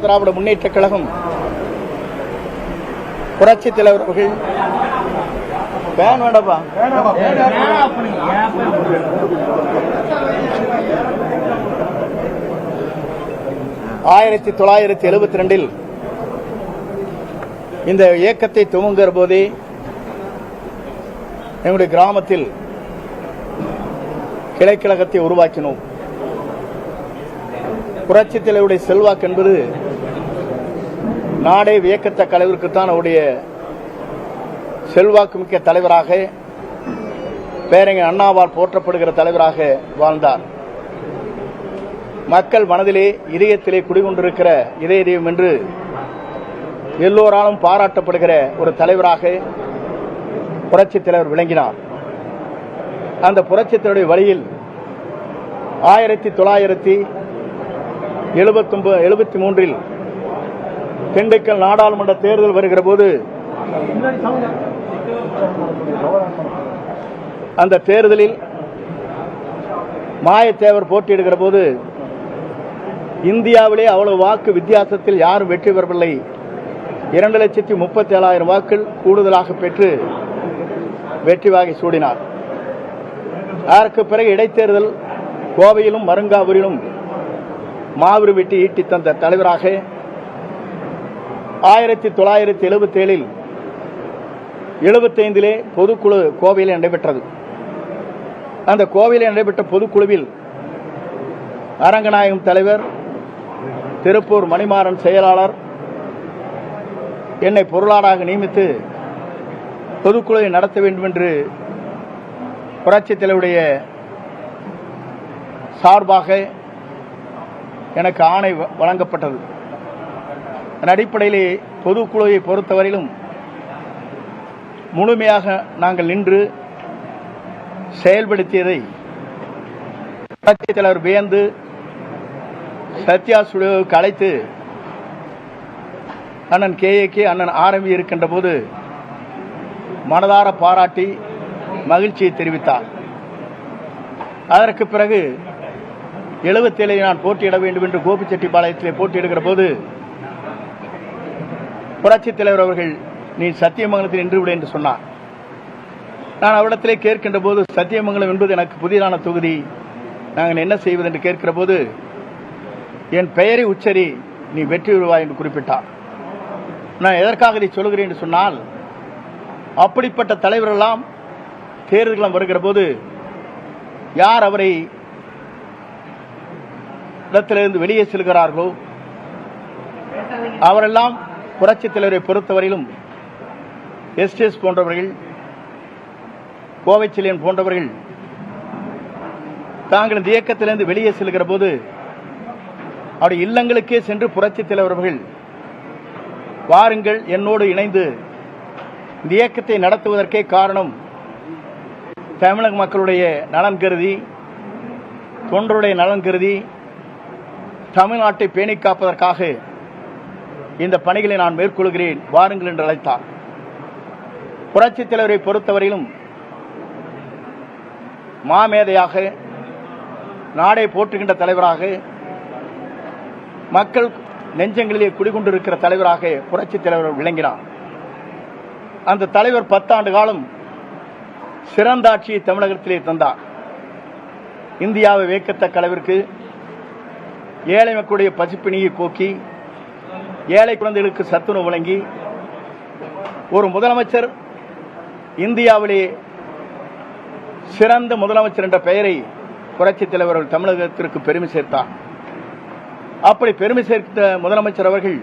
திராவிட முன்னேற்ற கழகம். புரட்சி தலைவர் அவர்கள். வேன் வேண்டப்பா. ஆயிரத்தி தொள்ளாயிரத்தி எழுபத்தி ரெண்டில் இந்த இயக்கத்தை துவங்குகிற போதே எங்களுடைய கிராமத்தில் கிளைக்கழகத்தை உருவாக்கினோம். புரட்சி தலைவருடைய செல்வாக்கு என்பது நாடே வியக்கத்தக்க அளவிற்குத்தான் அவருடைய செல்வாக்குமிக்க தலைவராக பேரறிஞர் அண்ணாவால் போற்றப்படுகிற தலைவராக வாழ்ந்தார். மக்கள் மனதிலே இதயத்திலே குடிகொண்டிருக்கிற இதய தெய்வம் என்று எல்லோராலும் பாராட்டப்படுகிற ஒரு தலைவராக புரட்சித் தலைவர் விளங்கினார். அந்த புரட்சித்தலைவருடைய வழியில் ஆயிரத்தி தொள்ளாயிரத்தி எழுபத்தொன்பது எழுபத்தி மூன்றில் திண்டுக்கல் நாடாளுமன்ற தேர்தல் வருகிற போது அந்த தேர்தலில் மாயத்தேவர் போட்டியிடுகிற போது இந்தியாவிலே அவ்வளவு வாக்கு வித்தியாசத்தில் யாரும் வெற்றி பெறவில்லை. இரண்டு லட்சத்தி முப்பத்தி ஏழாயிரம் வாக்கள் கூடுதலாக பெற்று வெற்றி வாகை சூடினார். அதற்கு பிறகு இடைத்தேர்தல் கோவையிலும் மருங்காவூரிலும் மாவிரு வெட்டி ஈட்டி தந்த தலைவராக ஆயிரத்தி தொள்ளாயிரத்தி எழுபத்தி ஏழில் எழுபத்தைந்திலே பொதுக்குழு கோவையில் நடைபெற்றது. அந்த கோவையில் நடைபெற்ற பொதுக்குழுவில் அரங்கநாயகம் தலைவர் திருப்பூர் மணிமாறன் செயலாளர் என்னை பொருளாளராக நியமித்து பொதுக்குழுவை நடத்த வேண்டும் என்று புரட்சித் தலைவருடைய சார்பாக எனக்கு ஆணை வ- வழங்கப்பட்டது. அதன் அடிப்படையிலே பொதுக்குழுவை பொறுத்தவரையிலும் முழுமையாக நாங்கள் நின்று செயல்படுத்தியதை கட்சித் தலைவர் வியந்து சத்யா சுடுவுக்கு அழைத்து அண்ணன் கே ஏ கே அண்ணன் ஆரம்பி இருக்கின்ற போது மனதார பாராட்டி மகிழ்ச்சியை தெரிவித்தார். அதற்கு பிறகு எழுபத்தேழில் நான் போட்டியிட வேண்டும் என்று கோபிச்செட்டிப்பாளையத்திலே போட்டியிடுகிற போது புரட்சித் தலைவர் அவர்கள் நீ சத்தியமங்கலத்தில் நின்று விடு என்று சொன்னார். நான் அவரிடத்திலே கேட்கின்ற போது சத்தியமங்கலம் என்பது எனக்கு புதிதான தொகுதி. நாங்கள் என்ன செய்வது? என்று கேட்கிற போது என் பெயரை உச்சரி நீ வெற்றி பெறுவாய் என்று குறிப்பிட்டார். நான் எதற்காக இதை சொல்கிறேன் என்று சொன்னால் அப்படிப்பட்ட தலைவரெல்லாம் தேர்தல்களும் வருகிற போது யார் அவரை இடத்திலிருந்து வெளியே செல்கிறார்களோ அவரெல்லாம் புரட்சித் தலைவரை பொறுத்தவரையிலும் எஸ்டிஎஸ் போன்றவர்கள் கோவைச்சிலியன் போன்றவர்கள் தாங்கள் இந்த இயக்கத்திலிருந்து வெளியே செல்கிற போது அவருடைய இல்லங்களுக்கே சென்று புரட்சித் தலைவர்கள் வாருங்கள் என்னோடு இணைந்து இந்த இயக்கத்தை நடத்துவதற்கே காரணம் தமிழக மக்களுடைய நலன் கருதி தொண்டருடைய நலன் கருதி தமிழ்நாட்டை பேணி காப்பதற்காக இந்த பணிகளை நான் மேற்கொள்கிறேன் வாருங்கள் என்று அழைத்தார். புரட்சித் தலைவரை பொறுத்தவரையிலும் மாமேதையாக நாடை போற்றுகின்ற தலைவராக மக்கள் நெஞ்சங்களிலே குடிகொண்டிருக்கிற தலைவராக புரட்சித் தலைவர் விளங்கினார். அந்த தலைவர் பத்தாண்டு காலம் சிறந்த ஆட்சியை தமிழகத்திலே தந்தார். இந்தியாவை வேக்கத்தக்க அளவிற்கு ஏழை மக்களுடைய பசிப்பிணியை போக்கி ஏழை குழந்தைகளுக்கு சத்துணவு வழங்கி ஒரு முதலமைச்சர் இந்தியாவிலே சிறந்த முதலமைச்சர் என்ற பெயரை புரட்சித் தலைவர் தமிழகத்திற்கு பெருமை சேர்த்தார். அப்படி பெருமை சேர்த்த முதலமைச்சர் அவர்கள்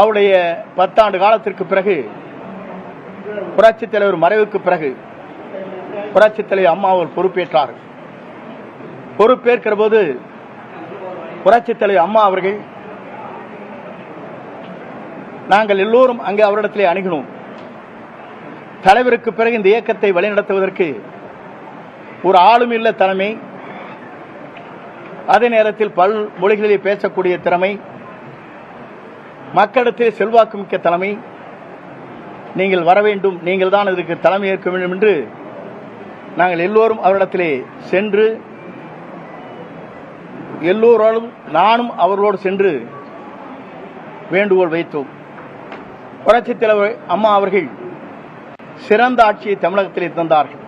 அவருடைய பத்தாண்டு காலத்திற்கு பிறகு புரட்சித் தலைவர் மறைவுக்கு பிறகு புரட்சித் தலைவர் அம்மா அவர் பொறுப்பேற்றார் பொறுப்பேற்கிற போது புரட்சித் தலைவர் அம்மா அவர்கள் நாங்கள் எல்லோரும் அங்கே அவரிடத்திலே அணுகினோம். தலைவருக்கு பிறகு இந்த இயக்கத்தை வழிநடத்துவதற்கு ஒரு ஆளும் இல்ல தலைமை. அதே நேரத்தில் பல் மொழிகளிலே பேசக்கூடிய திறமை. மக்களிடத்தில் செல்வாக்கு மிக்க தலைமை. நீங்கள் வர வேண்டும் நீங்கள் தான் இதற்கு தலைமை ஏற்க வேண்டும் என்று நாங்கள் எல்லோரும் அவரிடத்திலே சென்று எல்லோராலும் நானும் அவர்களோடு சென்று வேண்டுகோள் வைத்தோம். புரட்சி தலைவர் அம்மா அவர்கள் சிறந்த ஆட்சியை தமிழகத்திலே தந்தார்கள்.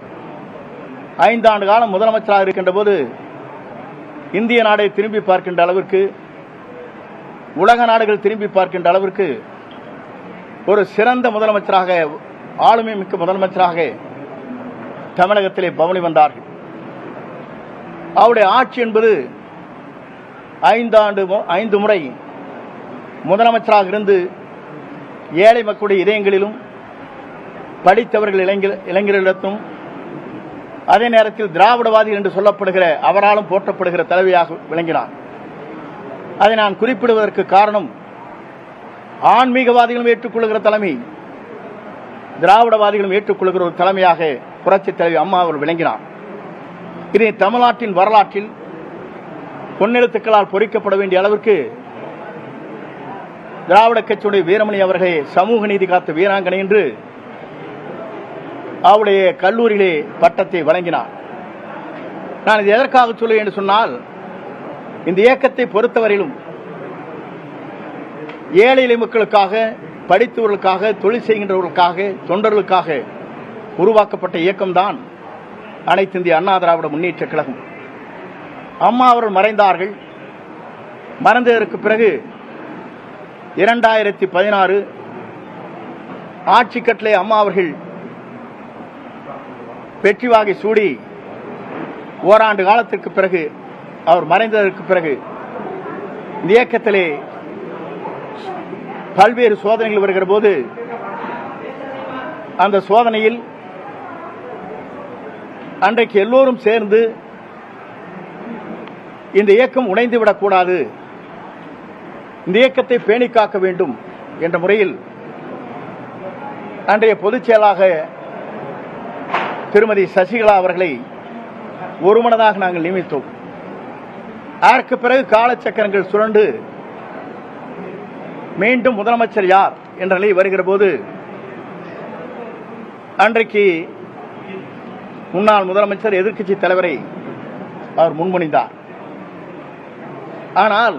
ஐந்தாண்டு காலம் முதலமைச்சராக இருக்கின்ற போது இந்திய நாடை திரும்பி பார்க்கின்ற அளவிற்கு உலக நாடுகள் திரும்பி பார்க்கின்ற அளவிற்கு ஒரு சிறந்த முதலமைச்சராக ஆளுமை மிக்க முதலமைச்சராக தமிழகத்திலே பவனி வந்தார்கள். அவருடைய ஆட்சி என்பது ஐந்தாண்டு மு- ஐந்து முறை முதலமைச்சராக இருந்து ஏழை மக்களுடைய இதயங்களிலும் படித்தவர்கள் இளைஞர் இளைஞர்களிடத்தும் அதே நேரத்தில் திராவிடவாதி என்று சொல்லப்படுகிற அவராலும் போற்றப்படுகிற தலைவியாக விளங்கினார். அதை நான் குறிப்பிடுவதற்கு காரணம் ஆன்மீகவாதிகளும் ஏற்றுக்கொள்கிற தலைமை திராவிடவாதிகளும் ஏற்றுக்கொள்கிற ஒரு தலைமையாக புரட்சி தலைவி அம்மா அவர் விளங்கினார். இதை தமிழ்நாட்டின் வரலாற்றில் பொன்னெழுத்துக்களால் பொறிக்கப்பட வேண்டிய அளவிற்கு திராவிட கட்சியுடைய வீரமணி அவர்களே சமூக நீதி காத்த வீராங்கனை என்று அவருடைய கல்லூரியிலே பட்டத்தை வழங்கினார். நான் இது எதற்காக சொல்லுவேன் என்று சொன்னால் இந்த இயக்கத்தை பொறுத்தவரையிலும் ஏழை இலை மக்களுக்காக படித்தவர்களுக்காக தொழில் செய்கின்றவர்களுக்காக தொண்டர்களுக்காக உருவாக்கப்பட்ட இயக்கம்தான் அனைத்து இந்திய அண்ணா திராவிட முன்னேற்ற கழகம். அம்மா அவர்கள் மறைந்தார்கள். மறைந்ததற்கு பிறகு இரண்டாயிரத்தி பதினாறு ஆட்சி கட்டளை அம்மா அவர்கள் வெற்றி வாகை சூடி ஓராண்டு காலத்திற்கு பிறகு அவர் மறைந்ததற்கு பிறகு இந்த இயக்கத்திலே பல்வேறு சோதனைகள் வருகிற போது அந்த சோதனையில் அன்றைக்கு எல்லோரும் சேர்ந்து இந்த இயக்கம் உடைந்து விடக்கூடாது இந்த இயக்கத்தை பேணி காக்க வேண்டும் என்ற முறையில் அன்றைய பொதுச் செயலாக திருமதி சசிகலா அவர்களை ஒருமனதாக நாங்கள் நியமித்தோம். அதற்கு பிறகு காலச்சக்கரங்கள் சுரண்டு மீண்டும் முதலமைச்சர் யார் என்ற நிலை வருகிற போது அன்றைக்கு முன்னாள் முதலமைச்சர் எதிர்க்கட்சி தலைவரை அவர் முன்மொழிந்தார். ஆனால்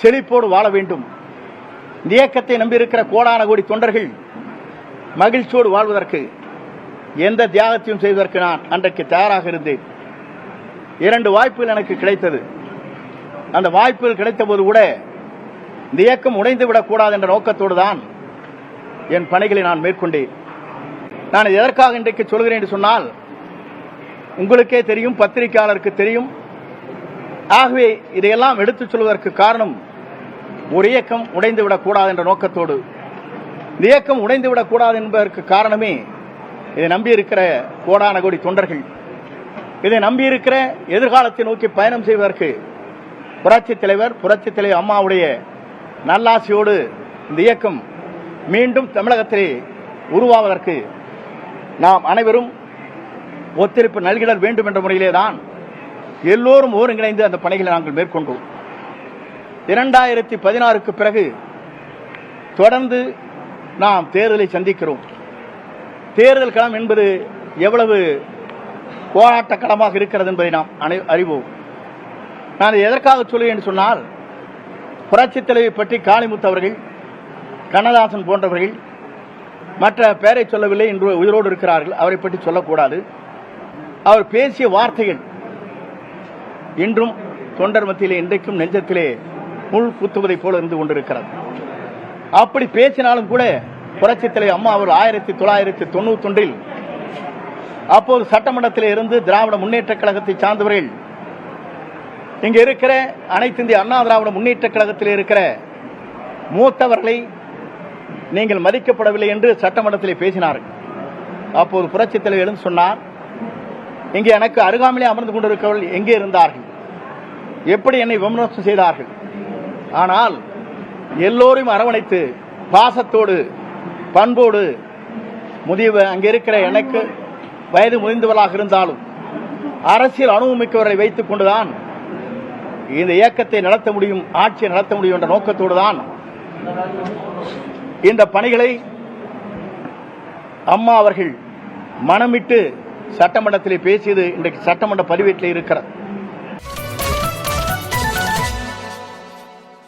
செழிப்போடு வாழ வேண்டும். இந்த இயக்கத்தை நம்பியிருக்கிற கோடான கோடி தொண்டர்கள் மகிழ்ச்சியோடு வாழ்வதற்கு எந்த தியாகத்தையும் செய்வதற்கு நான் அன்றைக்கு தயாராக இருந்தேன். இரண்டு வாய்ப்புகள் எனக்கு கிடைத்தது. அந்த வாய்ப்புகள் கிடைத்த போது கூட இந்த இயக்கம் உடைந்து விடக்கூடாது என்ற நோக்கத்தோடு தான் என் பணிகளை நான் மேற்கொண்டேன். நான் எதற்காக இன்றைக்கு சொல்கிறேன் என்று சொன்னால் உங்களுக்கே தெரியும் பத்திரிகையாளருக்கு தெரியும். ஆகவே இதையெல்லாம் எடுத்துச் சொல்வதற்கு காரணம் ஒரு இயக்கம் உடைந்து கூடாது என்ற நோக்கத்தோடு. இந்த இயக்கம் உடைந்து விடக்கூடாது என்பதற்கு காரணமே இதை நம்பியிருக்கிற கோடான கோடி தொண்டர்கள். இதை நம்பியிருக்கிற எதிர்காலத்தை நோக்கி பயணம் செய்வதற்கு புரட்சித் தலைவர் புரட்சித் தலைவர் அம்மாவுடைய நல்லாசியோடு இந்த இயக்கம் மீண்டும் தமிழகத்திலே உருவாவதற்கு நாம் அனைவரும் ஒத்துழைப்பு நல்கிடல் வேண்டும் என்ற முறையிலே தான் எல்லோரும் ஒருங்கிணைந்து அந்த பணிகளை நாங்கள் மேற்கொண்டோம். இரண்டாயிரத்தி பதினாறுக்கு பிறகு தொடர்ந்து நாம் தேர்தலை சந்திக்கிறோம். தேர்தல் களம் என்பது எவ்வளவு போராட்ட களமாக இருக்கிறது என்பதை நாம் அனை- அறிவோம். நான் எதற்காக சொல்லுவேன் என்று சொன்னால் புரட்சித் தலைவி பற்றி காளிமுத்து அவர்கள் கண்ணதாசன் போன்றவர்கள் மற்ற பெயரை சொல்லவில்லை என்று உயிரோடு இருக்கிறார்கள். அவரை பற்றி சொல்லக்கூடாது. அவர் பேசிய வார்த்தைகள் இன்றும் தொண்டர் மத்தியிலே இன்றைக்கும் நெஞ்சத்திலே முள் குத்துவதை போல இருந்து கொண்டிருக்கிறது. அப்படி பேசினாலும் கூட புரட்சித்தலை தலைவர் அம்மா அவர் ஆயிரத்தி தொள்ளாயிரத்தி தொண்ணூத்தி ஒன்றில் அப்போது சட்டமன்றத்தில் இருந்து திராவிட முன்னேற்ற கழகத்தை சார்ந்தவர்கள் இங்க இருக்கிற அனைத்து இந்திய அண்ணா திராவிட முன்னேற்ற கழகத்தில் இருக்கிற மூத்தவர்களை நீங்கள் மதிக்கப்படவில்லை என்று சட்டமன்றத்தில் பேசினார்கள். அப்போது புரட்சித் தலைவர் எழுந்து சொன்னார் இங்கே எனக்கு அருகாமையிலே அமர்ந்து கொண்டிருக்கவர்கள் எங்கே இருந்தார்கள்? எப்படி என்னை விமர்சனம் செய்தார்கள்? ஆனால் எல்லோரையும் அரவணைத்து பாசத்தோடு பண்போடு முதியவர் அங்கே இருக்கிற எனக்கு வயது முதிர்ந்தவர்களாக இருந்தாலும் அரசியல் அனுபவமிக்கவர்களை வைத்துக் கொண்டுதான் இந்த இயக்கத்தை நடத்த முடியும் ஆட்சியை நடத்த முடியும் என்ற நோக்கத்தோடு தான் இந்த பணிகளை அம்மா அவர்கள் மனமிட்டு சட்டமன்றத்தில் பேசியது இன்றைக்கு சட்டமன்ற பதிவேட்டில் இருக்கிறது.